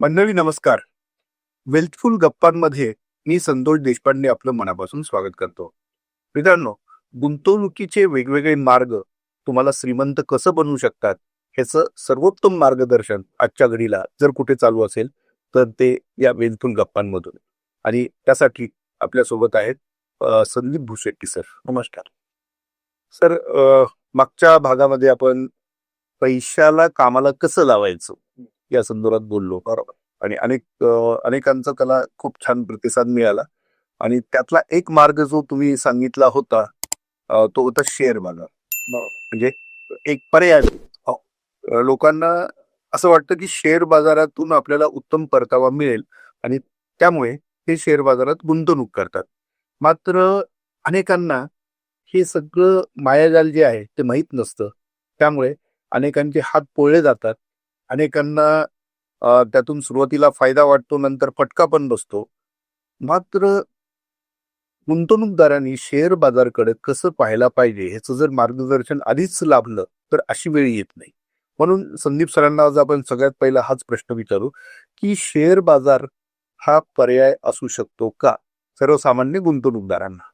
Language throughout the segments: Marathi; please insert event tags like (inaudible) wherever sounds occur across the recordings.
मंडळी नमस्कार. वेल्थफुल गप्पांमध्ये मी संतोष देशपांडे आपलं मनापासून स्वागत करतो. मित्रांनो गुंतवणुकीचे वेगवेगळे मार्ग तुम्हाला श्रीमंत कसं बनवू शकतात ह्याचं सर्वोत्तम मार्गदर्शन आजच्या घडीला जर कुठे चालू असेल तर ते या वेल्थफुल गप्पांमधून. आणि त्यासाठी आपल्यासोबत आहेत संदीप भुसेट्टी सर. नमस्कार. सर मागच्या भागामध्ये आपण पैशाला कामाला कसं लावायचं? या संदर्भात बोललो. बरोबर. आणि अनेक अनेकांचा त्याला खूप छान प्रतिसाद मिळाला. आणि त्यातला एक मार्ग जो तुम्ही सांगितला होता तो होता शेअर बाजार. म्हणजे एक पर्याय. हो. लोकांना असं वाटतं की शेअर बाजारातून आपल्याला उत्तम परतावा मिळेल आणि त्यामुळे ते शेअर बाजारात गुंतवणूक करतात. मात्र अनेकांना हे सगळं मायाजाल जे आहे ते माहीत नसतं. त्यामुळे अनेकांचे हात पोळले जातात. अनेकांना त्यातून सुरुवातीला फायदा वाटतो नंतर फटका पण बसतो. मात्र गुंतवणूकदारांनी शेअर बाजारकडे कसं पाहायला पाहिजे ह्याचं जर मार्गदर्शन आधीच लाभलं तर अशी वेळ येत नाही. म्हणून संदीप सरांना आज आपण सगळ्यात पहिला हाच प्रश्न विचारू की शेअर बाजार हा पर्याय असू शकतो का? सर्वसामान्य गुंतवणूकदारांना.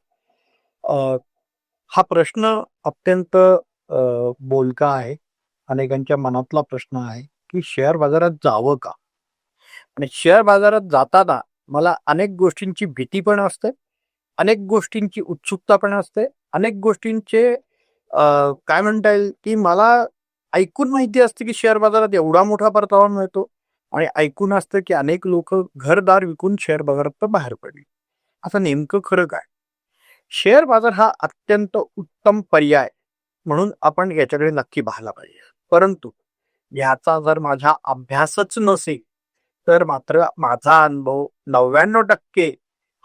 हा प्रश्न अत्यंत बोलका आहे अनेकांच्या मनातला प्रश्न आहे. की शेअर बाजारात जावं का? आणि शेअर बाजारात जाताना मला अनेक गोष्टींची भीती पण असते अनेक गोष्टींची उत्सुकता पण असते अनेक गोष्टींचे काय म्हणता येईल की मला ऐकून माहिती असते की शेअर बाजारात एवढा मोठा परतावा मिळतो आणि ऐकून असतं की अनेक लोक घरदार विकून शेअर बाजारात बाहेर पडली. आता नेमकं खरं काय? शेअर बाजार हा अत्यंत उत्तम पर्याय म्हणून आपण याच्याकडे नक्की पाहायला पाहिजे. परंतु ह्याचा जर माझा अभ्यासच नसेल तर मात्र माझा अनुभव नव्याण्णव टक्के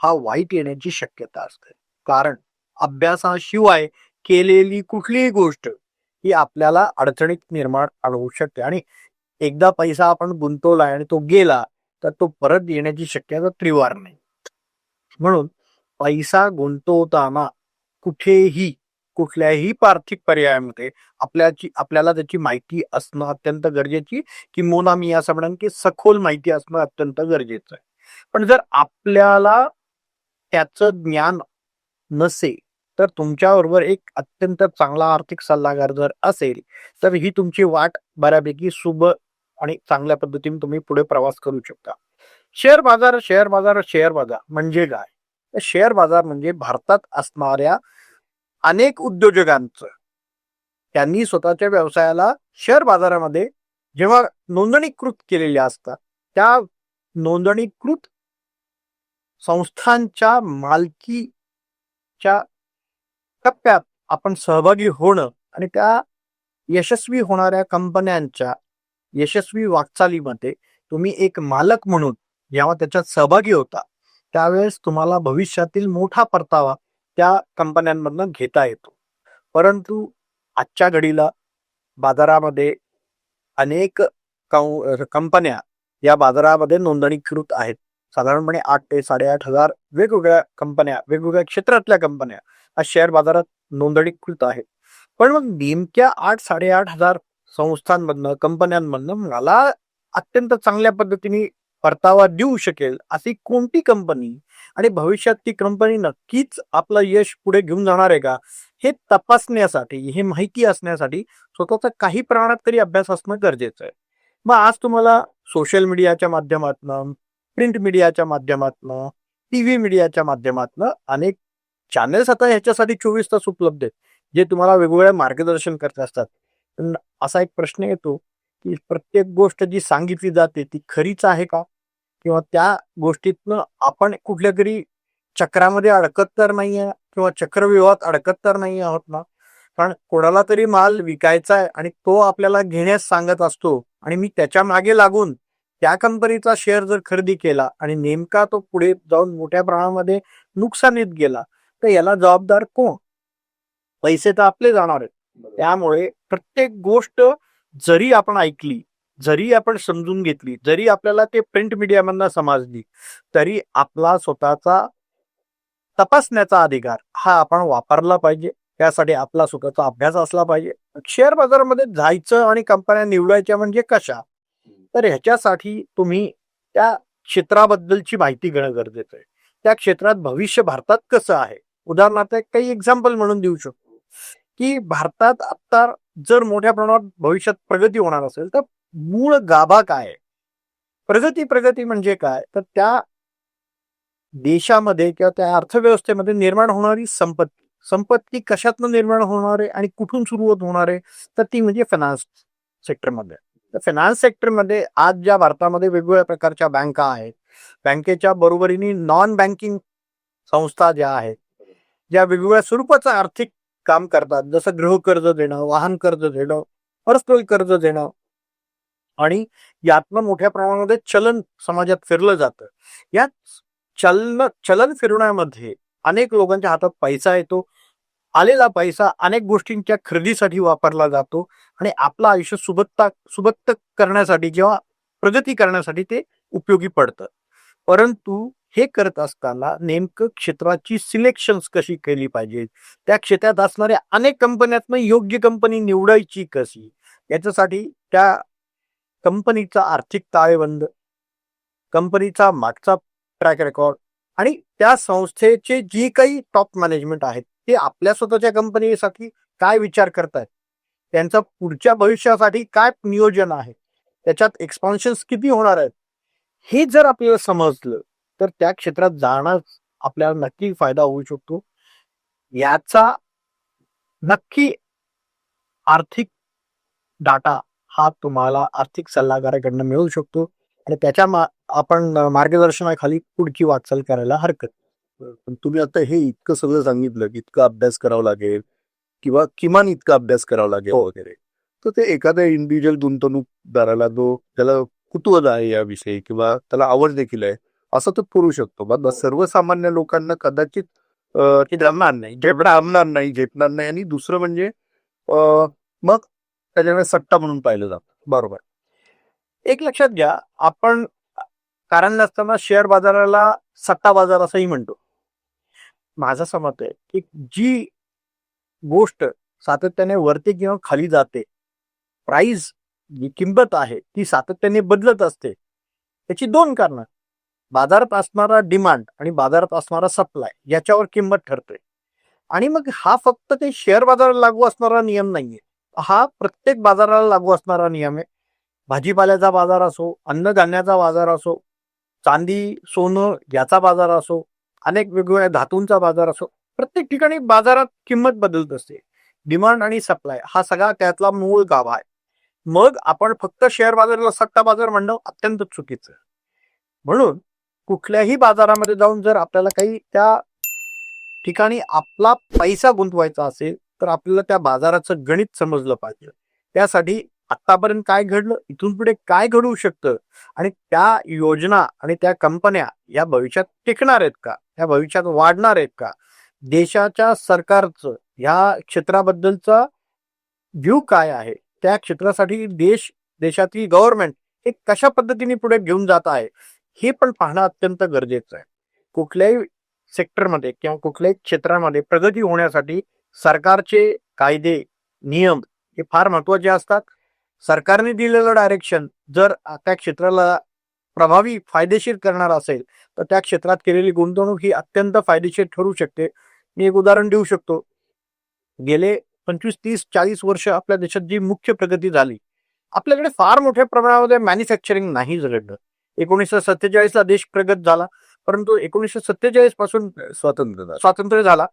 हा वाईट येण्याची शक्यता असते. कारण अभ्यासाशिवाय केलेली कुठलीही गोष्ट ही आपल्याला अडचणीत निर्माण आणवू शकते आणि एकदा पैसा आपण गुंतवला आणि तो गेला तर तो परत येण्याची शक्यता त्रिवार नाही. म्हणून पैसा गुंतवताना कुठेही कुठल्याही आर्थिक पर्यायामध्ये आपल्याची आपल्याला त्याची माहिती असणं अत्यंत गरजेची की मी असं म्हणेन की सखोल माहिती असणं अत्यंत गरजेचं आहे. पण जर आपल्याला त्याचं ज्ञान नसेल तर तुमच्याबरोबर एक अत्यंत चांगला आर्थिक सल्लागार जर असेल तर ही तुमची वाट बऱ्यापैकी शुभ आणि चांगल्या पद्धतीने तुम्ही पुढे प्रवास करू शकता. शेअर बाजार शेअर बाजार शेअर बाजार म्हणजे काय? शेअर बाजार म्हणजे भारतात असणाऱ्या अनेक उद्योजकांचं. त्यांनी स्वतःच्या व्यवसायाला शेअर बाजारामध्ये जेव्हा नोंदणीकृत केलेल्या असतात त्या नोंदणीकृत संस्थांच्या मालकीच्या टप्प्यात आपण सहभागी होणं आणि त्या यशस्वी होणाऱ्या कंपन्यांच्या यशस्वी वाटचालीमध्ये तुम्ही एक मालक म्हणून जेव्हा त्याच्यात सहभागी होता त्यावेळेस तुम्हाला भविष्यातील मोठा परतावा त्या कंपन्यांमधनं घेता येतो. परंतु आजच्या घडीला बाजारामध्ये अनेक कं- कंपन्या या बाजारामध्ये नोंदणीकृत आहेत. साधारणपणे आठ ते साडेआठ हजार वेगवेगळ्या कंपन्या वेगवेगळ्या क्षेत्रातल्या कंपन्या आज शेअर बाजारात नोंदणीकृत आहेत. पण मग नेमक्या आठ साडेआठ हजार संस्थांमधनं कंपन्यांमधनं मला अत्यंत चांगल्या पद्धतीने परतावा देऊ शकेल अशी कोणती कंपनी आणि भविष्यात ती कंपनी नक्कीच आपलं यश पुढे घेऊन जाणार आहे का? हे तपासण्यासाठी हे माहिती असण्यासाठी स्वतःचा काही प्रमाणात तरी अभ्यास असणं गरजेचं आहे. मग आज तुम्हाला सोशल मीडियाच्या माध्यमातनं प्रिंट मीडियाच्या माध्यमातनं टी व्ही मीडियाच्या माध्यमातनं अनेक चॅनल्स आता ह्याच्यासाठी चोवीस तास उपलब्ध आहेत जे तुम्हाला वेगवेगळ्या मार्गदर्शन करत असतात. पण असा एक प्रश्न येतो की प्रत्येक गोष्ट जी सांगितली जाते ती खरीच आहे का? किंवा त्या गोष्टीतनं आपण कुठल्या तरी चक्रामध्ये अडकत तर नाही आहे किंवा चक्रव्यूहात अडकत तर नाही आहोत ना? कारण कोणाला तरी माल विकायचा आहे आणि तो आपल्याला घेण्यास सांगत असतो आणि मी त्याच्यामागे लागून त्या कंपनीचा शेअर जर खरेदी केला आणि नेमका तो पुढे जाऊन मोठ्या प्रमाणामध्ये नुकसानीत गेला तर याला जबाबदार कोण? पैसे तर आपले जाणार आहेत. त्यामुळे प्रत्येक गोष्ट जरी आपण ऐकली जरी आपण समजून घेतली जरी आपल्याला ते प्रिंट मीडियामधनं समजली तरी आपला स्वतःचा तपासण्याचा अधिकार हा आपण वापरला पाहिजे. त्यासाठी आपला स्वतःचा अभ्यास असला पाहिजे. शेअर बाजारामध्ये जायचं आणि कंपन्या निवडायच्या म्हणजे कशा? तर ह्याच्यासाठी तुम्ही त्या क्षेत्राबद्दलची माहिती घेणं गरजेचं आहे. त्या क्षेत्रात भविष्य भारतात कसं आहे? उदाहरणार्थ काही एक्झाम्पल म्हणून देऊ शकतो. की भारतात आता जर मोठ्या प्रमाणात भविष्यात प्रगती होणार असेल तर मूळ गाभा काय आहे? प्रगती प्रगती म्हणजे काय? तर त्या देशामध्ये किंवा त्या अर्थव्यवस्थेमध्ये निर्माण होणारी संपत्ती संपत्ती कशातनं निर्माण होणार आहे आणि कुठून सुरुवात होणार आहे तर ती म्हणजे फायनान्स सेक्टरमध्ये तर फायनान्स सेक्टरमध्ये आज ज्या भारतामध्ये वेगवेगळ्या प्रकारच्या बँका आहेत बँकेच्या बरोबरीने नॉन बँकिंग संस्था ज्या आहेत ज्या वेगवेगळ्या स्वरूपाचा आर्थिक काम करतात. जसं गृहकर्ज देणं वाहन कर्ज देणं पर्सनल कर्ज देणं. आणि यातनं मोठ्या प्रमाणामध्ये चलन समाजात फिरलं जातं. या चलन चलन फिरवण्यामध्ये अनेक लोकांच्या हातात पैसा येतो. आलेला पैसा अनेक गोष्टींच्या खरेदीसाठी वापरला जातो. आणि आपलं आयुष्य सुबत्ता सुबत्त करण्यासाठी किंवा प्रगती करण्यासाठी ते उपयोगी पडतं. परंतु हे करत असताना नेमकं क्षेत्राची सिलेक्शन्स कशी केली पाहिजे? त्या क्षेत्रात असणाऱ्या अनेक कंपन्यातनं योग्य कंपनी निवडायची कशी? याच्यासाठी त्या कंपनीचा आर्थिक ताळेबंद कंपनीचा मागचा ट्रॅक रेकॉर्ड आणि त्या संस्थेचे जी काही टॉप मॅनेजमेंट आहेत ते आपल्या स्वतःच्या कंपनीसाठी काय विचार करतायत? त्यांचं पुढच्या भविष्यासाठी काय नियोजन आहे? त्याच्यात एक्सपान्शन्स किती होणार आहेत? हे जर आपल्याला समजलं तर त्या क्षेत्रात जाणं आपल्याला नक्की फायदा होऊ शकतो. याचा नक्की आर्थिक डाटा हा तुम्हाला आर्थिक सल्लागाराकडनं मिळू शकतो. आणि त्याच्या मा आपण मार्गदर्शनाखाली पुढची वाटचाल करायला हरकत. पण तुम्ही आता हे इतकं सगळं सांगितलं की इतका अभ्यास करावा लागेल किंवा किमान इतका अभ्यास करावा लागेल हो. वगैरे. तर ते एखाद्या इंडिव्हिज्युअल गुंतवणूकदाराला जो त्याला कुतूहल आहे याविषयी किंवा त्याला आवड देखील आहे असं तो करू शकतो. मग सर्वसामान्य लोकांना कदाचित जमणार नाही. झेपणार जमणार नाही झेपणार नाही. आणि दुसरं म्हणजे मग त्याच्याकडे सट्टा म्हणून पाहिलं जातं. बरोबर. एक लक्षात घ्या आपण कारण नसताना शेअर बाजाराला सट्टा बाजार असंही म्हणतो. माझं समत आहे की जी गोष्ट सातत्याने वरती किंवा खाली जाते प्राइस जी किंमत आहे ती सातत्याने बदलत असते त्याची दोन कारणं. बाजारात असणारा डिमांड आणि बाजारात असणारा सप्लाय याच्यावर किंमत ठरते. आणि मग हा फक्त ते शेअर बाजाराला लागू असणारा नियम नाहीये. हा प्रत्येक बाजाराला लागू असणारा नियम आहे. भाजीपाल्याचा बाजार असो अन्नधान्याचा बाजार असो चांदी सोनं याचा बाजार असो अनेक वेगवेगळ्या धातूंचा बाजार असो प्रत्येक ठिकाणी बाजारात किंमत बदलत असते. डिमांड आणि सप्लाय हा सगळा त्यातला मूळ गाभा आहे. मग आपण फक्त शेअर बाजाराला सट्टा बाजार म्हणणं अत्यंत चुकीचं म्हणून कुठल्याही बाजारामध्ये जाऊन जर आपल्याला काही त्या ठिकाणी आपला पैसा गुंतवायचा असेल तर आपल्याला त्या बाजाराचं गणित समजलं पाहिजे. त्यासाठी आतापर्यंत काय घडलं? इथून पुढे काय घडू शकतं? आणि त्या योजना आणि त्या कंपन्या या भविष्यात टिकणार आहेत का? या भविष्यात वाढणार आहेत का? देशाच्या सरकारचं या क्षेत्राबद्दलचा व्ह्यू काय आहे? त्या क्षेत्रासाठी देश देशातील गव्हर्नमेंट हे कशा पद्धतीने पुढे घेऊन जात आहे? हे पण पाहणं अत्यंत गरजेचं आहे. कुठल्याही सेक्टरमध्ये किंवा कुठल्याही क्षेत्रामध्ये प्रगती होण्यासाठी सरकारचे कायदे नियम हे फार महत्त्वाचे असतात. सरकारने दिलेलं डायरेक्शन जर त्या क्षेत्राला प्रभावी फायदेशीर करणार असेल तर त्या क्षेत्रात केलेली गुंतवणूक ही अत्यंत फायदेशीर ठरू शकते. मी एक उदाहरण देऊ शकतो. गेले पंचवीस तीस चाळीस वर्ष आपल्या देशात जी मुख्य प्रगती झाली आपल्याकडे फार मोठ्या प्रमाणामध्ये मॅन्युफॅक्चरिंग नाही घडलं एकोणीसशे सत्तेचाळीस ला देश प्रगत झाला परंतु एकोणीसशे सत्तेचाळीसपासून स्वातंत्र्य. स्वातंत्र्य झाला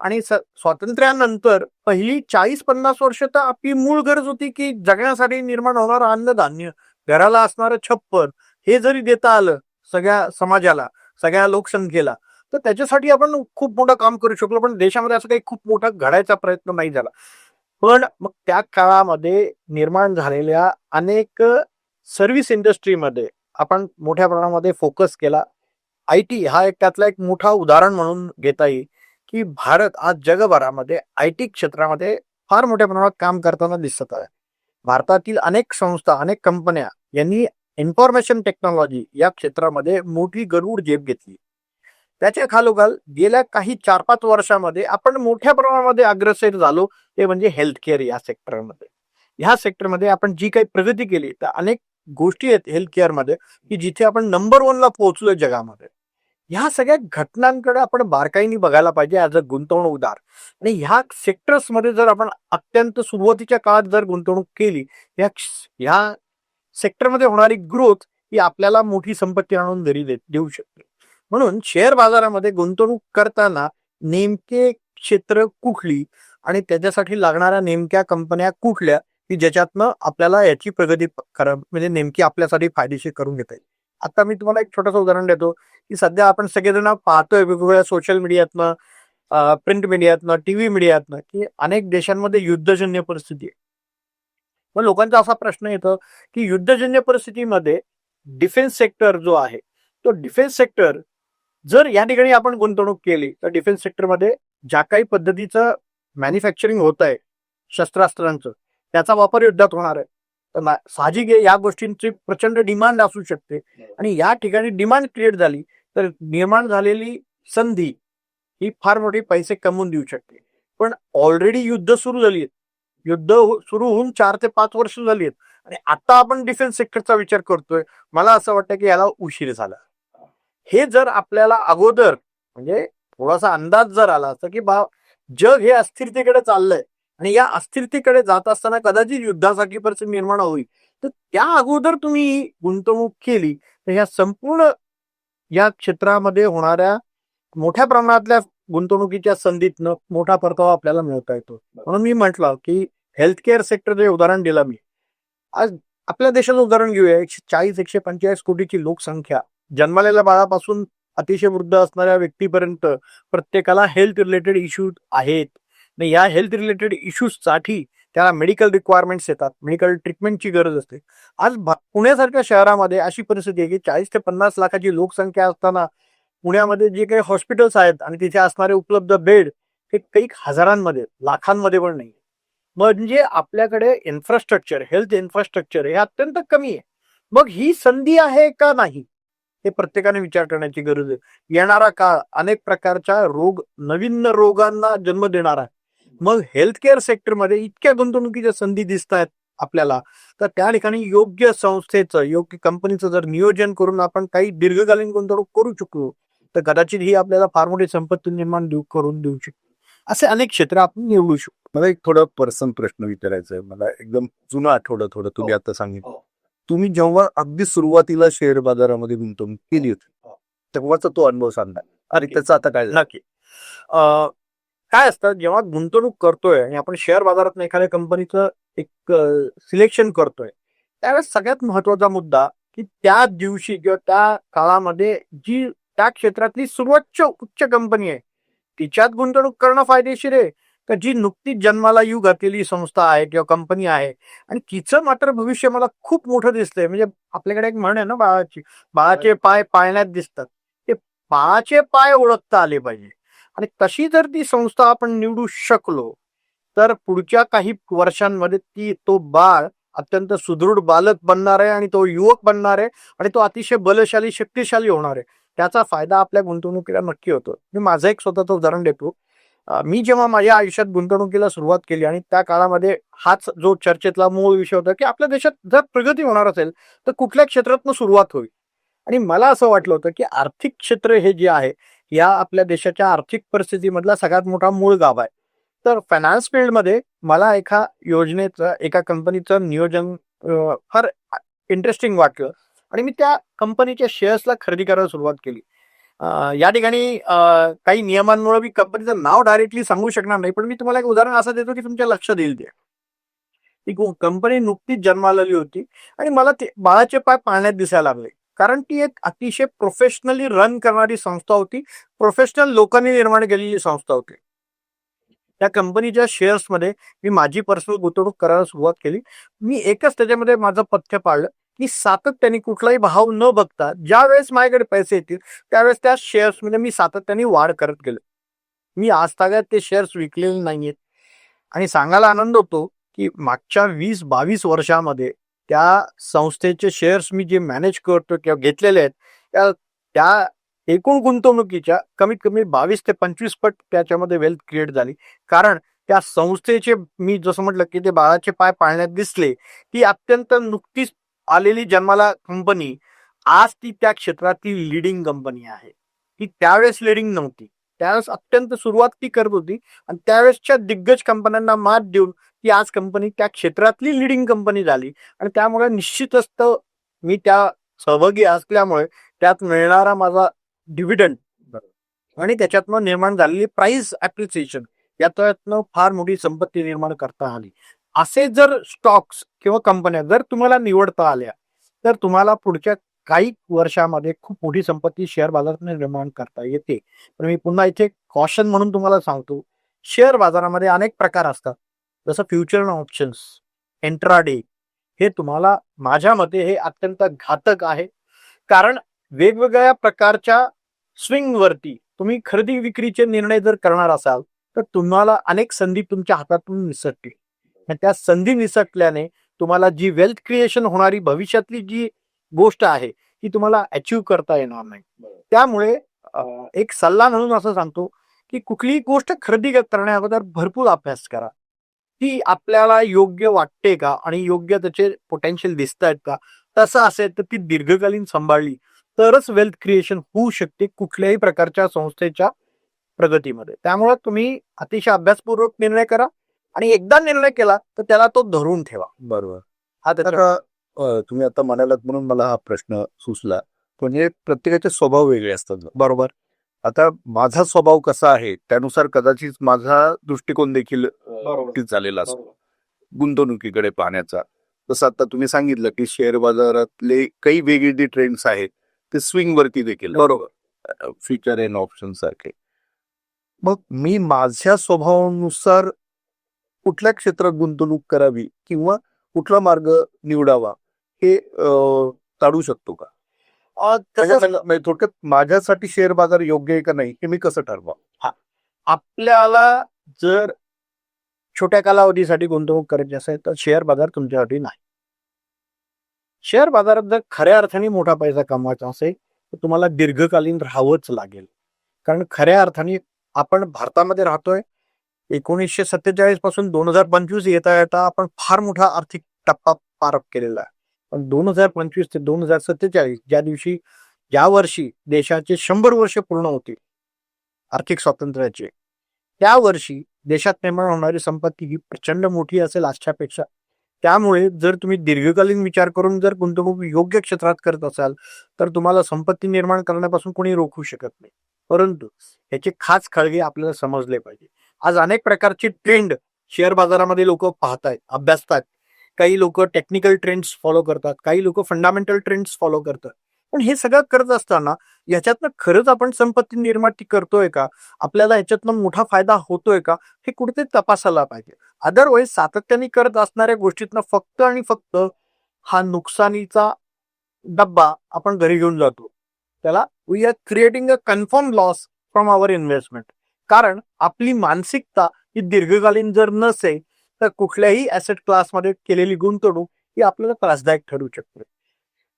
आणि स्वातंत्र्यानंतर पहिली चाळीस पन्नास वर्ष तर आपली मूळ गरज होती की जगण्यासाठी निर्माण होणारं अन्नधान्य घराला असणारं छप्पर हे जरी देता आलं सगळ्या समाजाला सगळ्या लोकसंख्येला तर त्याच्यासाठी आपण खूप मोठं काम करू शकलो पण देशामध्ये असं काही खूप मोठा घडायचा प्रयत्न नाही झाला पण मग त्या काळामध्ये निर्माण झालेल्या अनेक सर्व्हिस इंडस्ट्रीमध्ये आपण मोठ्या प्रमाणामध्ये फोकस केला. आय टी हा एक त्यातला एक मोठा उदाहरण म्हणून घेता येईल की भारत आज जगभरामध्ये आय टी क्षेत्रामध्ये फार मोठ्या प्रमाणात काम करताना दिसत आहे. भारतातील अनेक संस्था अनेक कंपन्या यांनी इन्फॉर्मेशन टेक्नॉलॉजी या क्षेत्रामध्ये मोठी गरुड झेप घेतली. त्याच्या खालोखाल गेल्या काही चार पाच वर्षामध्ये आपण मोठ्या प्रमाणामध्ये अग्रसर झालो ते म्हणजे हेल्थ केअर या सेक्टरमध्ये ह्या सेक्टरमध्ये आपण जी काही प्रगती केली तर अनेक गोष्टी आहेत हेल्थ केअरमध्ये की जिथे आपण नंबर वनला पोहोचलोय जगामध्ये. ह्या सगळ्या घटनांकडे आपण बारकाईने बघायला पाहिजे ॲज अ गुंतवणूकदार आणि ह्या सेक्टर्समध्ये जर आपण अत्यंत सुरुवातीच्या काळात जर गुंतवणूक केली या ह्या सेक्टरमध्ये होणारी ग्रोथ ही आपल्याला मोठी संपत्ती आणून घरी देऊ शकते. म्हणून शेअर बाजारामध्ये गुंतवणूक करताना नेमके क्षेत्र कुठली आणि त्याच्यासाठी लागणाऱ्या नेमक्या कंपन्या कुठल्या की ज्याच्यातनं आपल्याला याची प्रगती करा म्हणजे नेमकी आपल्यासाठी फायदेशीर करून घेता येईल. आता मी तुम्हाला एक छोटंसं उदाहरण देतो की सध्या आपण सगळेजण पाहतोय वेगवेगळ्या सोशल मीडियातनं प्रिंट मीडियातनं टीव्ही मीडियातनं की अनेक देशांमध्ये युद्धजन्य परिस्थिती आहे. मग लोकांचा असा प्रश्न येतो की युद्धजन्य परिस्थितीमध्ये डिफेन्स सेक्टर जो आहे तो डिफेन्स सेक्टर जर या ठिकाणी आपण गुंतवणूक केली तर डिफेन्स सेक्टरमध्ये ज्या काही पद्धतीचं मॅन्युफॅक्चरिंग होत आहे शस्त्रास्त्रांचं त्याचा वापर युद्धात होणार आहे. तर साहजिक आहे या गोष्टींची प्रचंड डिमांड असू शकते. आणि या ठिकाणी डिमांड क्रिएट झाली तर निर्माण झालेली संधी ही फार मोठी पैसे कमवून देऊ शकते. पण ऑलरेडी युद्ध सुरू झाली आहेत. युद्ध हो- सुरू होऊन चार ते पाच वर्ष झाली आहेत. आणि आता आपण डिफेन्स सेक्टरचा विचार करतोय मला असं वाटतं की याला उशीर झाला. हे जर आपल्याला अगोदर म्हणजे थोडासा अंदाज जर आला असता की बा जग हे अस्थिरतेकडे चाललंय. आणि या अस्थिरतेकडे जात असताना कदाचित युद्धासाठी परिस्थिती निर्माण होईल. तर त्या अगोदर तुम्ही गुंतवणूक केली तर ह्या संपूर्ण या क्षेत्रामध्ये होणाऱ्या मोठ्या प्रमाणातल्या गुंतवणुकीच्या संधीतनं मोठा परतावा आपल्याला मिळवता येतो. म्हणून मी म्हटलं की हेल्थ केअर सेक्टर जे उदाहरण दिलं मी. आज आपल्या देशाचं उदाहरण घेऊया. एकशे चाळीस एकशे पंचेचाळीस कोटीची लोकसंख्या. जन्मलेल्या बाळापासून अतिशय वृद्ध असणाऱ्या व्यक्तीपर्यंत प्रत्येकाला हेल्थ रिलेटेड इश्यू आहेत. आणि या हेल्थ रिलेटेड इश्यूजसाठी त्याला मेडिकल रिक्वायरमेंट्स येतात. मेडिकल ट्रीटमेंटची गरज असते. आज पुण्यासारख्या शहरामध्ये अशी परिस्थिती आहे की चाळीस ते पन्नास लाखाची लोकसंख्या असताना पुण्यामध्ये जे काही हॉस्पिटल्स आहेत आणि तिथे असणारे उपलब्ध बेड हे काही हजारांमध्ये लाखांमध्ये पण नाही म्हणजे आपल्याकडे इन्फ्रास्ट्रक्चर हेल्थ इन्फ्रास्ट्रक्चर हे अत्यंत कमी आहे. मग ही संधी आहे का नाही? हे प्रत्येकाने विचार करण्याची गरज आहे. येणारा काळ अनेक प्रकारच्या रोग नवीन रोगांना जन्म देणार आहे. मग हेल्थ केअर सेक्टरमध्ये इतक्या गुंतवणुकीच्या संधी दिसत आहेत आपल्याला. तर त्या ठिकाणी योग्य संस्थेचं योग्य कंपनीचं जर नियोजन करून आपण काही दीर्घकालीन गुंतवणूक करू शकलो तर कदाचित ही आपल्याला फार मोठी संपत्ती निर्माण देऊ करून देऊ शकते असे अनेक क्षेत्र आपण निवडू शकतो मला एक थोडा पर्सन प्रश्न विचारायचा आहे मला एकदम जुनं आठवलं थोडं तुम्ही आता सांगितलं. हो. तुम्ही जेव्हा अगदी सुरुवातीला शेअर बाजारामध्ये गुंतवणूक केली होती हो. तेव्हाचा तो अनुभव सांगा. आणि त्याचा आता काय? नक्की. काय असतं जेव्हा गुंतवणूक करतोय आणि आपण शेअर बाजारात एखाद्या कंपनीचं एक सिलेक्शन करतोय त्यावेळेस सगळ्यात महत्त्वाचा मुद्दा की त्या दिवशी किंवा त्या काळामध्ये जी त्या क्षेत्रातली सर्वोच्च उच्च कंपनी आहे तिच्यात गुंतवणूक करणं फायदेशीर आहे का? जी नुकतीच जन्माला येऊ घातलेली संस्था आहे किंवा कंपनी आहे आणि तिचं मात्र भविष्य मला खूप मोठं दिसतंय. म्हणजे आपल्याकडे एक म्हण आहे ना बाळाची बाळाचे पाय पाळण्यात दिसतात. ते बाळाचे पाय ओळखता आले पाहिजे. आणि तशी जर ती संस्था आपण निवडू शकलो तर पुढच्या काही वर्षांमध्ये ती तो बाळ अत्यंत सुदृढ बालक बनणार आहे आणि तो युवक बनणार आहे आणि तो अतिशय बलशाली शक्तिशाली होणार आहे. त्याचा फायदा आपल्या गुंतवणुकीला नक्की होतो. मी माझं एक स्वतःचं उदाहरण देतो. मी जेव्हा माझ्या आयुष्यात गुंतवणुकीला सुरुवात केली आणि त्या काळामध्ये हाच जो चर्चेतला मूळ विषय होता की आपल्या देशात जर प्रगती होणार असेल तर कुठल्या क्षेत्रातनं सुरुवात होईल? आणि मला असं वाटलं होतं की आर्थिक क्षेत्र हे जे आहे या आपल्या देशाच्या आर्थिक परिस्थितीमधला सगळ्यात मोठा मूळ गाव आहे. तर फायनान्स फील्डमध्ये मला एका योजनेचं एका कंपनीचं नियोजन फार इंटरेस्टिंग वाटलं. आणि मी त्या कंपनीच्या शेअर्सला खरेदी करायला सुरुवात केली. या ठिकाणी काही नियमांमुळे मी कंपनीचं नाव डायरेक्टली सांगू शकणार नाही पण मी तुम्हाला एक उदाहरण असं देतो की तुमच्या लक्षात येईल ते. ती कंपनी नुकतीच जन्मालेली होती आणि मला ते बाळाचे पाय पाळण्यात दिसायला लागले. कारण ती एक अतिशय प्रोफेशनली रन करणारी संस्था होती. प्रोफेशनल लोकांनी निर्माण केलेली संस्था होती. त्या कंपनीच्या शेअर्समध्ये मी माझी पर्सनल गुंतवणूक करायला सुरुवात केली. मी एकच त्याच्यामध्ये माझं पथ्य पाळलं की सातत्याने कुठलाही भाव न बघता ज्या वेळेस माझ्याकडे पैसे येतील त्यावेळेस त्या शेअर्समध्ये मी सातत्याने वाढ करत गेलो. मी आज तागात ते शेअर्स विकलेले नाहीयेत. आणि सांगायला आनंद होतो की मागच्या वीस बावीस वर्षामध्ये त्या संस्थेचे शेअर्स मी जे मॅनेज करतो किंवा घेतलेले आहेत त्या त्या एकूण गुंतवणुकीच्या कमीत कमी बावीस ते पंचवीस पट त्याच्यामध्ये वेल्थ क्रिएट झाली. कारण त्या संस्थेचे मी जसं म्हटलं की ते बाळाचे पाय पाळण्यात दिसले ती अत्यंत नुकतीच आलेली जन्माला कंपनी आज ती त्या क्षेत्रातली लिडिंग कंपनी आहे. ती त्यावेळेस लिडिंग नव्हती. त्यावेळेस अत्यंत सुरुवात ती करत होती. आणि त्यावेळेसच्या दिग्गज कंपन्यांना मात देऊन ती आज कंपनी त्या क्षेत्रातली लिडिंग कंपनी झाली. आणि त्यामुळे निश्चितच मी त्या सहभागी असल्यामुळे त्यात मिळणारा माझा डिव्हिडंड आणि त्याच्यातनं निर्माण झालेली प्राइस ऍप्रिसिएशन याच्यातनं फार मोठी संपत्ती निर्माण करता आली. असे जर स्टॉक्स किंवा कंपन्या जर तुम्हाला निवडता आल्या तर तुम्हाला पुढच्या काही वर्षामध्ये खूप मोठी संपत्ती शेअर बाजारात निर्माण करता येते. पण मी पुन्हा इथे कॉशन म्हणून तुम्हाला सांगतो शेअर बाजारामध्ये अनेक प्रकार असतात. जसं फ्युचर ऑप्शन्स एंट्राडे हे तुम्हाला माझ्या मते हे अत्यंत घातक आहे. कारण वेगवेगळ्या प्रकारच्या स्विंगवरती तुम्ही खरेदी विक्रीचे निर्णय जर करणार असाल तर तुम्हाला अनेक संधी तुमच्या हातातून निसटतील. त्या संधी निसटल्याने तुम्हाला जी वेल्थ क्रिएशन होणारी भविष्यातली जी गोष्ट आहे ती तुम्हाला अचीव्ह करता येणार नाही. त्यामुळे एक सल्ला म्हणून असं सांगतो की कुठलीही गोष्ट खरेदी करण्या अगोदर भरपूर अभ्यास करा. ती आपल्याला योग्य वाटते का आणि योग्य त्याचे पोटेन्शियल दिसत आहेत का तसं असेल तर ती दीर्घकालीन सांभाळली तरच वेल्थ क्रिएशन होऊ शकते कुठल्याही प्रकारच्या संस्थेच्या प्रगतीमध्ये. त्यामुळे तुम्ही अतिशय अभ्यासपूर्वक निर्णय करा आणि एकदा निर्णय केला तर त्याला तो धरून ठेवा. बरोबर. हा त्याचा तुम्ही आता म्हणालात म्हणून मला हा प्रश्न सुचला. म्हणजे प्रत्येकाचे स्वभाव वेगळे असतात बरोबर? आता माझा स्वभाव कसा आहे त्यानुसार कदाचित माझा दृष्टिकोन देखील झालेला असतो. गुंतवणुकीकडे पाहण्याचा. जसं आता तुम्ही सांगितलं की शेअर बाजारातले काही वेगवेगळे ट्रेंड्स आहेत ते स्विंग वरती देखील. बरोबर. फ्युचर अँड ऑप्शन सारखे. मग मी माझ्या स्वभावानुसार कुठल्या क्षेत्रात गुंतवणूक करावी किंवा कुठला मार्ग निवडावा? हे ताडू शकतो का? म्हणजे म्हणजे थोडक्यात माझ्यासाठी शेअर बाजार योग्य आहे का नाही हे मी कसं ठरवा आपल्याला जर छोट्या कालावधीसाठी गुंतवणूक करायची असेल तर शेअर बाजार तुमच्यासाठी नाही. शेअर बाजारात जर खऱ्या अर्थाने मोठा पैसा कमवायचा असेल तर तुम्हाला दीर्घकालीन राहावंच लागेल. कारण खऱ्या अर्थाने आपण भारतामध्ये राहतोय एकोणीसशे सत्तेचाळीसपासून दोन हजार पंचवीस येता येता आपण फार मोठा आर्थिक टप्पा पार केलेला आहे. पण दोन हजार पंचवीस ते दोन हजार सत्तेचाळीस ज्या दिवशी ज्या वर्षी देशाचे शंभर वर्ष पूर्ण होतील आर्थिक स्वातंत्र्याचे त्या वर्षी देशात निर्माण होणारी संपत्ती ही प्रचंड मोठी असेल आजच्यापेक्षा. त्यामुळे जर तुम्ही दीर्घकालीन विचार करून जर गुंतवणूक योग्य क्षेत्रात करत असाल तर तुम्हाला संपत्ती निर्माण करण्यापासून कोणी रोखू शकत नाही. परंतु याचे खास खळगे आपल्याला समजले पाहिजे. आज अनेक प्रकारचे ट्रेंड शेअर बाजारामध्ये लोक पाहतायत अभ्यासतात काही लोक टेक्निकल ट्रेंड्स फॉलो करतात काही लोक फंडामेंटल ट्रेंड्स फॉलो करतात. पण हे सगळं करत असताना याच्यातनं खरंच आपण संपत्ती निर्माती करतोय का? आपल्याला याच्यातनं मोठा फायदा होतोय का? हे कुठेतरी तपासायला पाहिजे. अदरवाईज सातत्याने करत असणाऱ्या गोष्टीतनं फक्त आणि फक्त हा नुकसानीचा डब्बा आपण घरी घेऊन जातो. त्याला we are creating a confirm loss from our investment कारण आपली मानसिकता ही दीर्घकालीन जर नसेल तर कुठल्याही ऍसेट क्लासमध्ये केलेली गुंतवणूक ही आपल्याला त्रासदायक ठरू शकते.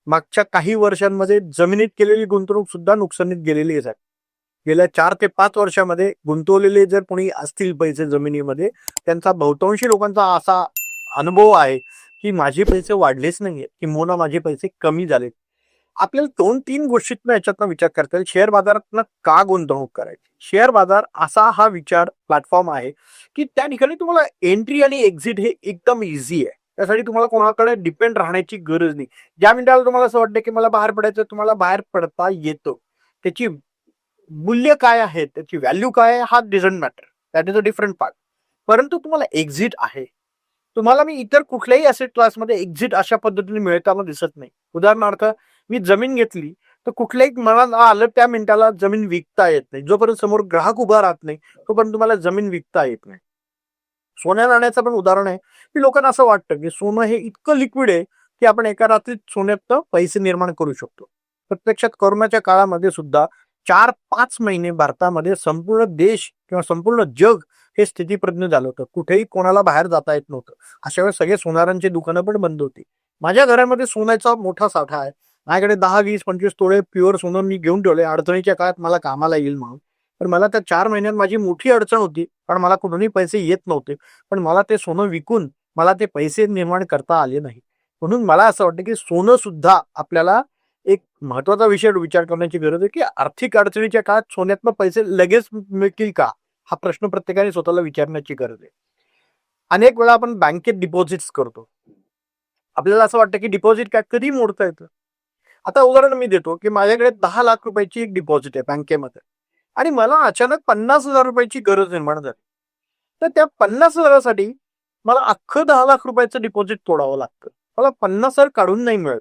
मागच्या काही वर्षांमध्ये जमिनीत केलेली गुंतवणूक सुद्धा नुकसानीत गेलेली आहे. गेल्या चार ते पाच वर्षामध्ये गुंतवलेले जर कोणी असतील पैसे जमिनीमध्ये त्यांचा बहुतांशी लोकांचा असा अनुभव आहे की माझे पैसे वाढलेच नाहीये किंवा माझे पैसे कमी झालेत. आपल्याला दोन तीन गोष्टीतनं याच्यातनं विचार करता येईल. शेअर बाजारातनं का गुंतवणूक करायची? शेअर बाजार असा हा विचार प्लॅटफॉर्म आहे की त्या ठिकाणी तुम्हाला एंट्री आणि एक्झिट हे एकदम इझी आहे. त्यासाठी तुम्हाला कोणाकडे डिपेंड राहण्याची गरज नाही. ज्या मिनिटाला तुम्हाला असं वाटतं की मला बाहेर पडायचं तुम्हाला बाहेर पडता येतं. त्याची मूल्य काय आहे? त्याची व्हॅल्यू काय आहे? हा decent matter that is a different part परंतु तुम्हाला एक्झिट आहे. तुम्हाला मी इतर कुठल्याही ॲसेट क्लासमध्ये एक्झिट अशा पद्धतीने मिळताना दिसत नाही. उदाहरणार्थ मी जमीन घेतली तर कुठल्याही मला आलं त्या मिनिटाला जमीन विकता येत नाही. जोपर्यंत समोर ग्राहक उभा राहत नाही तोपर्यंत तुम्हाला जमीन विकता येत नाही. सोन्या नाण्याचं पण उदाहरण आहे. की लोकांना असं वाटतं की सोनं हे इतकं लिक्विड आहे की आपण एका रात्रीत सोन्यात पैसे निर्माण करू शकतो. प्रत्यक्षात कोरोनाच्या काळामध्ये सुद्धा चार पाच महिने भारतामध्ये संपूर्ण देश किंवा संपूर्ण जग हे स्थितीप्रज्ञ झालं होतं. कुठेही कोणाला बाहेर जाता येत नव्हतं. अशा वेळेस सगळे सोनारांची दुकानं पण बंद होती. माझ्या घरामध्ये सोन्याचा मोठा साठा आहे. माझ्याकडे दहा वीस पंचवीस तोळे प्युअर सोनं मी घेऊन ठेवले. अडचणीच्या काळात मला कामाला येईल म्हणून. पण मला त्या चार महिन्यात माझी मोठी अडचण होती. कारण मला कुठूनही पैसे येत नव्हते. पण मला ते सोनं विकून मला ते पैसे निर्माण करता आले नाही. म्हणून मला असं वाटतं की सोनं सुद्धा आपल्याला एक महत्त्वाचा विषय विचार करण्याची गरज आहे की आर्थिक अडचणीच्या काळात सोन्यातनं पैसे लगेच मिळतील का? हा प्रश्न प्रत्येकाने स्वतःला विचारण्याची गरज आहे. अनेक वेळा आपण बँकेत डिपॉझिट्स करतो. आपल्याला असं वाटतं की डिपॉझिट काय कधी मोडता येतं? आता उदाहरण मी देतो की माझ्याकडे दहा लाख रुपयाची एक डिपॉझिट आहे बँकेमध्ये. आणि मला अचानक पन्नास हजार रुपयाची गरज निर्माण झाली. तर त्या पन्नास हजारासाठी मला अख्खं दहा लाख रुपयाचं डिपॉझिट तोडावं लागतं. मला पन्नास हजार काढून नाही मिळत.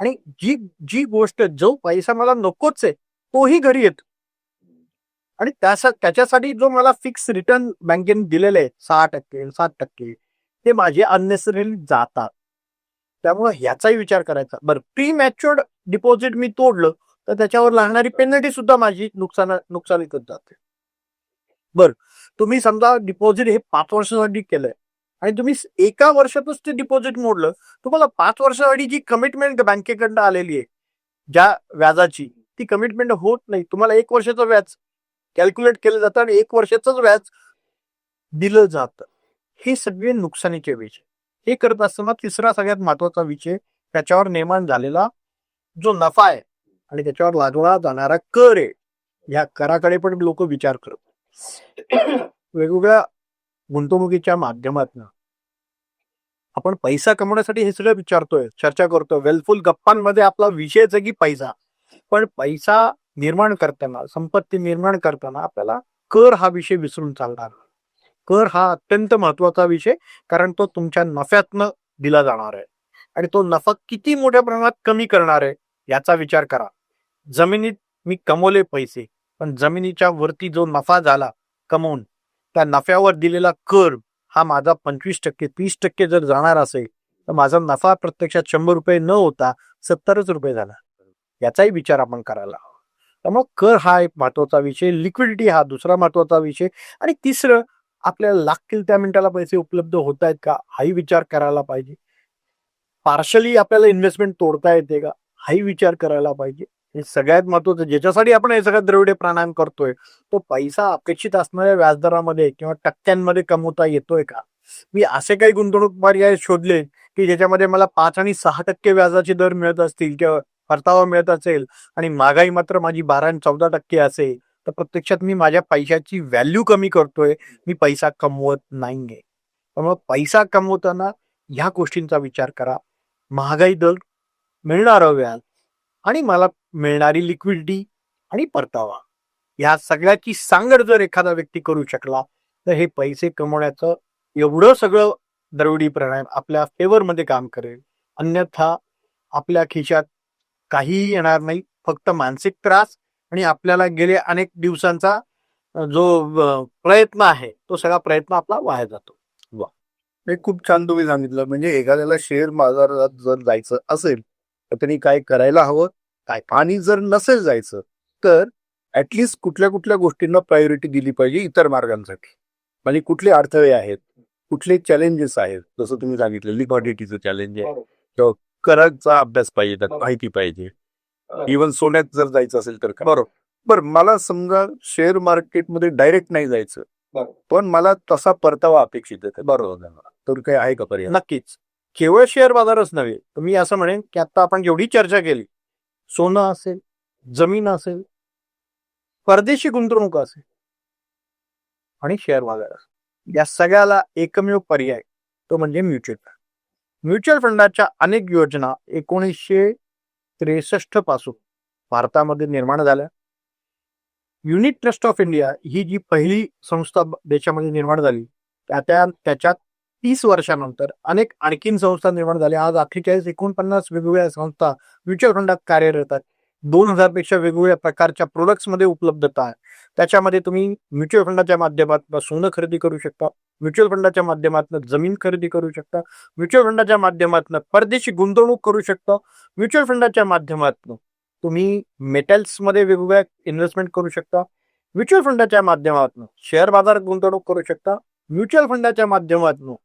आणि जी जी गोष्ट जो पैसा मला नकोच आहे तोही घरी येतो. आणि त्यासा त्याच्यासाठी जो मला फिक्स रिटर्न बँकेने दिलेले आहे सहा टक्के सात टक्के ते माझे अननेसरी जातात. त्यामुळे ह्याचाही विचार करायचा. बरं प्री मॅच्युअर्ड डिपॉझिट मी तोडलं तर त्याच्यावर लागणारी पेनल्टी सुद्धा माझी नुकसान नुकसानीतच जाते. बर तुम्ही समजा डिपॉझिट हे पाच वर्षासाठी केलंय आणि तुम्ही एका वर्षातच ते डिपॉझिट मोडलं तुम्हाला पाच वर्षासाठी जी कमिटमेंट बँकेकडनं आलेली आहे ज्या व्याजाची ती कमिटमेंट होत नाही. तुम्हाला एक वर्षाचं व्याज कॅल्क्युलेट केलं जातं आणि एक वर्षाचंच व्याज दिलं जातं. हे सगळे नुकसानीचे विषय. हे करत असताना तिसरा सगळ्यात महत्त्वाचा विषय त्याच्यावर निर्माण झालेला जो नफा आहे आणि त्याच्यावर लादवला जाणारा कर आहे या कराकडे पण लोक विचार करत वेगवेगळ्या गुंतवणुकीच्या माध्यमातून आपण पैसा कमवण्यासाठी हे सगळं विचारतोय चर्चा करतोय. वेलफुल गप्पांमध्ये आपला विषयच आहे की पैसा. पण पैसा निर्माण करताना संपत्ती निर्माण करताना आपल्याला कर हा विषय विसरून चालणार. कर हा अत्यंत महत्त्वाचा विषय कारण तो तुमच्या नफ्यातनं दिला जाणार आहे. आणि तो नफा किती मोठ्या प्रमाणात कमी करणार आहे याचा विचार करा. जमिनीत मी कमवले पैसे पण जमिनीच्या वरती जो नफा झाला कमवून त्या नफ्यावर दिलेला कर हा माझा पंचवीस टक्के तीस टक्के जर जाणार असेल तर माझा नफा प्रत्यक्षात शंभर रुपये न होता सत्तरच रुपये झाला. याचाही विचार आपण करायला हवा. त्यामुळे कर हा एक महत्त्वाचा विषय लिक्विडिटी हा दुसरा महत्त्वाचा विषय. आणि तिसरं आपल्याला लागतील त्या मिनिटाला पैसे उपलब्ध होत आहेत का? हाही विचार करायला पाहिजे. पार्शली आपल्याला इन्व्हेस्टमेंट तोडता येते का? हाही विचार करायला पाहिजे. हे सगळ्यात महत्वाचं ज्याच्यासाठी आपण हे सगळ्यात द्रविडे प्राणायाम करतोय तो पैसा अपेक्षित असणाऱ्या व्याजदरामध्ये किंवा टक्क्यांमध्ये कमवता येतोय का? मी असे काही गुंतवणूक पर्याय शोधले की ज्याच्यामध्ये मला पाच आणि सहा टक्के व्याजाचे दर मिळत असतील किंवा परतावा मिळत असेल आणि महागाई मात्र माझी बारा आणि चौदा टक्के असेल. तर प्रत्यक्षात मी माझ्या पैशाची व्हॅल्यू कमी करतोय. मी पैसा कमवत नाहीये. त्यामुळे पैसा कमवताना ह्या गोष्टींचा विचार करा. महागाई दर मिळणारं व्याज आणि मला मिळणारी लिक्विडिटी आणि परतावा. या सगळ्याची सांगड जर एखादा व्यक्ती करू शकला तर हे पैसे कमवण्याचं एवढं सगळं द्रविडी प्राणायाम आपल्या फेवरमध्ये काम करेल. अन्यथा आपल्या खिशात काहीही येणार नाही. फक्त मानसिक त्रास आणि आपल्याला गेले अनेक दिवसांचा जो प्रयत्न आहे तो सगळा प्रयत्न आपला वाया जातो. हे खूप छान तुम्ही सांगितलं. म्हणजे एखाद्याला शेअर बाजारात जर जायचं असेल तर त्यांनी काय करायला हवं काय आणि जर नसेल जायचं तर ऍटलिस्ट कुठल्या कुठल्या गोष्टींना प्रायोरिटी दिली पाहिजे इतर मार्गांसाठी. म्हणजे कुठले अडथळे आहेत कुठले चॅलेंजेस आहेत जसं तुम्ही सांगितलं लिक्विडिटीचं चॅलेंज आहे. किंवा कराचा अभ्यास पाहिजे त्यात माहिती पाहिजे. इवन सोन्यात जर जायचं असेल तर बरोबर. बरं मला समजा शेअर मार्केटमध्ये डायरेक्ट नाही जायचं. पण मला तसा परतावा अपेक्षित आहे. बरोबर. तर काही आहे का पर्याय? नक्कीच. केवळ शेअर बाजारच नव्हे. तर मी असं म्हणेन की आता आपण जेवढी चर्चा केली. सोनं असेल जमीन असेल परदेशी गुंतवणूक असेल आणि शेअर बाजार असेल. या सगळ्याला एकमेव पर्याय तो म्हणजे म्युच्युअल फंड. म्युच्युअल फंडाच्या अनेक योजना एकोणीसशे त्रेसष्टपासून भारतामध्ये निर्माण झाल्या. युनिट ट्रस्ट ऑफ इंडिया ही जी पहिली संस्था देशामध्ये निर्माण झाली त्या त्या त्याच्यात तीस वर्षानंतर अनेक आणखीन संस्था निर्माण झाल्या. आज अठ्ठेचाळीस एकोणपन्नास वेगवेगळ्या संस्था म्युच्युअल फंडात कार्यरत आहेत. दोन हजारपेक्षा वेगवेगळ्या प्रकारच्या प्रोडक्ट्समध्ये उपलब्धता आहे. त्याच्यामध्ये तुम्ही म्युच्युअल फंडाच्या माध्यमातून सोनं खरेदी करू शकता. म्युच्युअल फंडाच्या माध्यमातून जमीन खरेदी करू शकता. म्युच्युअल फंडाच्या माध्यमातून परदेशी गुंतवणूक करू शकता. म्युच्युअल फंडाच्या माध्यमातून तुम्ही मेटल्समध्ये वेगवेगळ्या इन्व्हेस्टमेंट करू शकता. म्युच्युअल फंडाच्या माध्यमातून शेअर बाजारात गुंतवणूक करू शकता. म्युच्युअल फंडाच्या माध्यमातून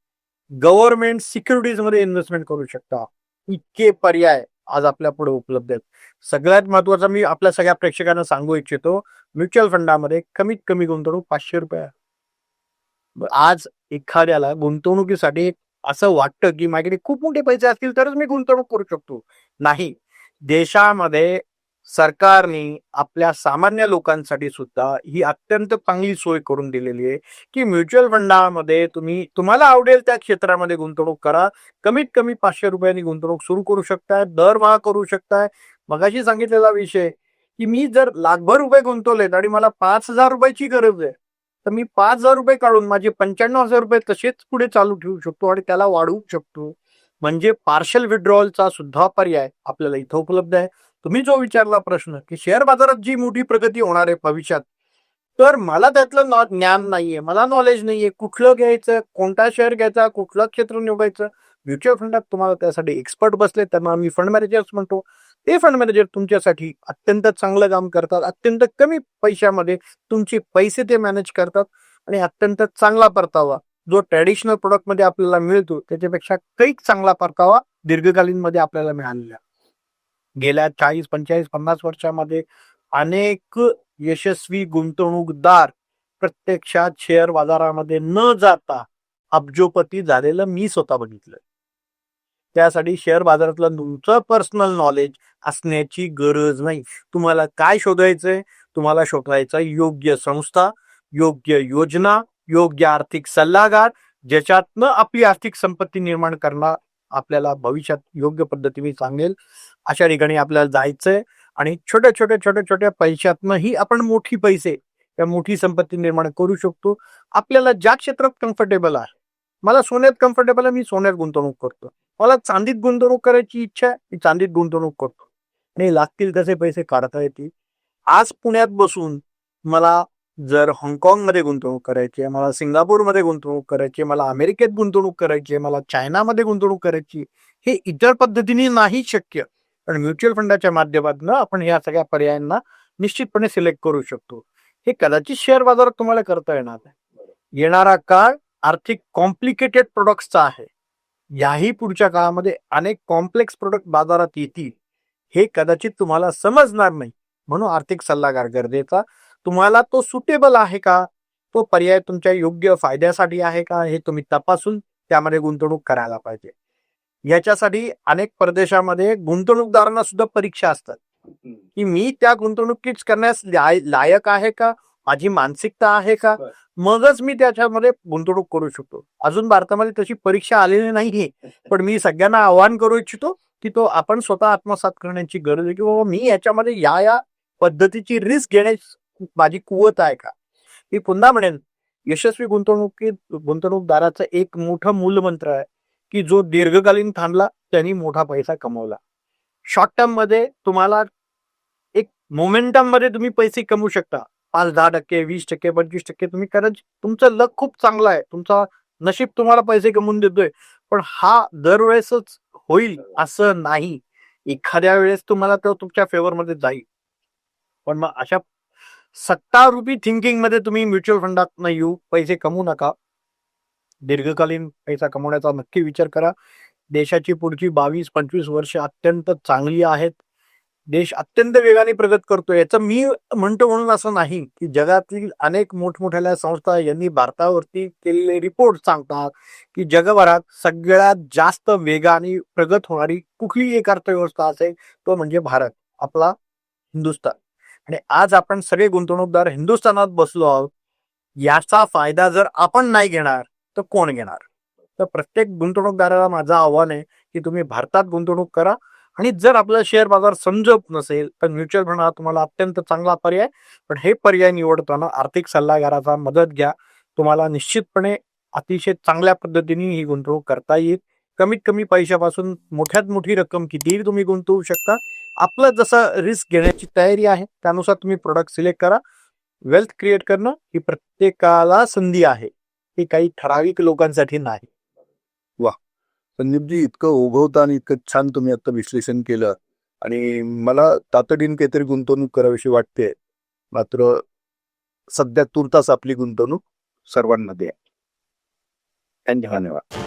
गव्हर्नमेंट सिक्युरिटीजमध्ये इन्व्हेस्टमेंट करू शकता. इतके पर्याय. आज आपल्या पुढे उपलब्ध आहेत. सगळ्यात महत्वाचं मी आपल्या सगळ्या प्रेक्षकांना सांगू इच्छितो म्युच्युअल फंडामध्ये कमीत कमी गुंतवणूक पाचशे रुपये आज एखाद्याला गुंतवणुकीसाठी असं वाटतं की माझ्याकडे खूप मोठे पैसे असतील तरच मी गुंतवणूक करू शकतो. नाही देशामध्ये सरकारने आपल्या सामान्य लोकांसाठी सुद्धा ही अत्यंत चांगली सोय करून दिलेली आहे की म्युच्युअल फंडामध्ये तुम्ही तुम्हाला आवडेल त्या क्षेत्रामध्ये गुंतवणूक करा. कमीत कमी पाचशे रुपयांनी गुंतवणूक सुरू करू शकताय दरमहा करू शकताय. मगाशी सांगितलेला विषय की मी जर लाखभर रुपये गुंतवलेत आणि मला पाच हजार रुपयाची गरज आहे तर मी पाच हजार रुपये काढून माझे पंच्याण्णव हजार रुपये तसेच पुढे चालू ठेवू शकतो आणि त्याला वाढवू शकतो. म्हणजे पार्शल विड्रॉवलचा सुद्धा पर्याय आपल्याला इथं उपलब्ध आहे. तुम्ही जो विचारला प्रश्न की शेअर बाजारात जी मोठी प्रगती होणार आहे भविष्यात तर मला त्यातलं नॉ ज्ञान नाहीये मला नॉलेज नाहीये. कुठलं घ्यायचं कोणता शेअर घ्यायचा कुठलं क्षेत्र निवडायचं? म्युच्युअल फंडात तुम्हाला त्यासाठी एक्सपर्ट बसले त्यांना आम्ही फंड मॅनेजर्स म्हणतो. ते फंड मॅनेजर तुमच्यासाठी अत्यंत चांगलं काम करतात अत्यंत कमी पैशामध्ये तुमचे पैसे ते मॅनेज करतात आणि अत्यंत चांगला परतावा. जो ट्रॅडिशनल प्रोडक्टमध्ये आपल्याला मिळतो त्याच्यापेक्षा काही चांगला परतावा दीर्घकालीन मध्ये आपल्याला मिळालेला. गेल्या चाळीस पंचेचाळीस पन्नास वर्षामध्ये अनेक यशस्वी गुंतवणूकदार प्रत्यक्षात शेअर बाजारामध्ये न जाता अब्जोपती झालेलं मी स्वतः बघितलं. त्यासाठी शेअर बाजारातलं तुमचं पर्सनल नॉलेज असण्याची गरज नाही. तुम्हाला काय शोधायचंय? तुम्हाला शोधायचं योग्य संस्था योग्य योजना योग्य आर्थिक सल्लागार ज्याच्यातनं आपली आर्थिक संपत्ती निर्माण करणं आपल्याला भविष्यात योग्य पद्धतीने सांगेल अशा ठिकाणी आपल्याला जायचंय. आणि छोट्या छोट्या छोट्या छोट्या पैशातनंही आपण मोठी पैसे किंवा मोठी संपत्ती निर्माण करू शकतो. आपल्याला ज्या क्षेत्रात कम्फर्टेबल आहे मला सोन्यात कम्फर्टेबल आहे मी सोन्यात गुंतवणूक करतो. मला चांदीत गुंतवणूक करायची इच्छा आहे मी चांदीत गुंतवणूक करतो. आणि लागतील तसे पैसे काढता येतील. आज पुण्यात बसून मला जर हाँगकाँगमध्ये गुंतवणूक करायची आहे मला सिंगापूरमध्ये गुंतवणूक करायची आहे मला अमेरिकेत गुंतवणूक करायची आहे मला चायनामध्ये गुंतवणूक करायची हे इतर पद्धतीने नाही शक्य. पण म्युच्युअल फंडाच्या माध्यमातून आपण या सगळ्या पर्यायांना निश्चितपणे सिलेक्ट करू शकतो. हे कदाचित शेअर बाजारात तुम्हाला करता येणार. नाही येणारा काळ आर्थिक कॉम्प्लिकेटेड प्रोडक्ट्सचा आहे. याही पुढच्या काळामध्ये अनेक कॉम्प्लेक्स प्रोडक्ट बाजारात येतील. हे कदाचित तुम्हाला समजणार नाही. म्हणून आर्थिक सल्लागार गरजेचा. तुम्हाला तो सुटेबल आहे का? तो पर्याय तुमच्या योग्य फायद्यासाठी आहे का? हे तुम्ही तपासून त्यामध्ये गुंतवणूक करायला पाहिजे. याच्यासाठी अनेक प्रदेशामध्ये गुंतवणूकदारांना सुद्धा परीक्षा असतात. की मी त्या गुंतवणुकीच करण्यास लाय- लायक आहे का? माझी मानसिकता आहे का. मगच मी त्याच्यामध्ये गुंतवणूक करू शकतो. अजून भारतामध्ये तशी परीक्षा आलेली नाहीये. (laughs) पण मी सगळ्यांना आवाहन करू इच्छितो की तो आपण स्वतः आत्मसात करण्याची गरज आहे की बाबा मी याच्यामध्ये या या पद्धतीची रिस्क घेण्यास माझी कुवत आहे का? मी पुन्हा म्हणेन यशस्वी गुंतवणुकीत गुंतवणूकदाराचं एक मोठं मूलमंत्र आहे की जो दीर्घकालीन थांबला त्यांनी मोठा पैसा कमवला. शॉर्ट टर्ममध्ये तुम्हाला एक मोमेंटममध्ये तुम्ही पैसे कमवू शकता. पाच दहा टक्के वीस टक्के पंचवीस टक्के तुम्ही कारण तुमचं लक खूप चांगलं आहे. तुमचा नशीब तुम्हाला पैसे कमवून देतोय. पण हा दरवेळेसच होईल असं नाही. एखाद्या वेळेस तुम्हाला तो तुमच्या फेवर मध्ये जाईल. पण मग अशा सत्तारूपी थिंकिंगमध्ये तुम्ही म्युच्युअल फंडात येऊ. पैसे कमवू नका. दीर्घकालीन पैसा कमवण्याचा नक्की विचार करा. देशाची पुढची बावीस पंचवीस वर्ष अत्यंत चांगली आहेत. देश अत्यंत वेगाने प्रगत करतोय. याचं मी म्हणतो म्हणून असं नाही की जगातील अनेक मोठमोठ्या संस्था यांनी भारतावरती केलेले रिपोर्ट सांगतात की जगभरात सगळ्यात जास्त वेगाने प्रगत होणारी कुठली एक अर्थव्यवस्था असेल तो म्हणजे भारत आपला हिंदुस्थान. आणि आज आपण सगळे गुंतवणूकदार हिंदुस्थानात बसलो आहोत. याचा फायदा जर आपण नाही घेणार तर कोण घेणार? तर प्रत्येक गुंतवणूकदाराला माझं आव्हान आहे की तुम्ही भारतात गुंतवणूक करा. आणि जर आपला शेअर बाजार समजत नसेल तर म्युच्युअल फंड हा तुम्हाला अत्यंत चांगला पर्याय. पण हे पर्याय निवडताना आर्थिक सल्लागाराचा मदत घ्या. तुम्हाला निश्चितपणे अतिशय चांगल्या पद्धतीने ही गुंतवणूक करता येईल. कमीत कमी पैशापासून मोठ्यात मोठी रक्कम कितीही तुम्ही गुंतवू शकता. आपलं जसं रिस्क घेण्याची तयारी आहे त्यानुसार तुम्ही प्रोडक्ट सिलेक्ट करा. वेल्थ क्रिएट करणं ही प्रत्येकाला संधी आहे. ही काही ठराविक लोकांसाठी नाही. वा. संदीपजी इतकं ओघवता आणि इतकं छान तुम्ही आता विश्लेषण केलं आणि मला तातडीने काहीतरी गुंतवणूक करावीशी वाटते मात्र सध्या तुर्तास आपली गुंतवणूक सर्वांमध्ये आहे धन्यवाद.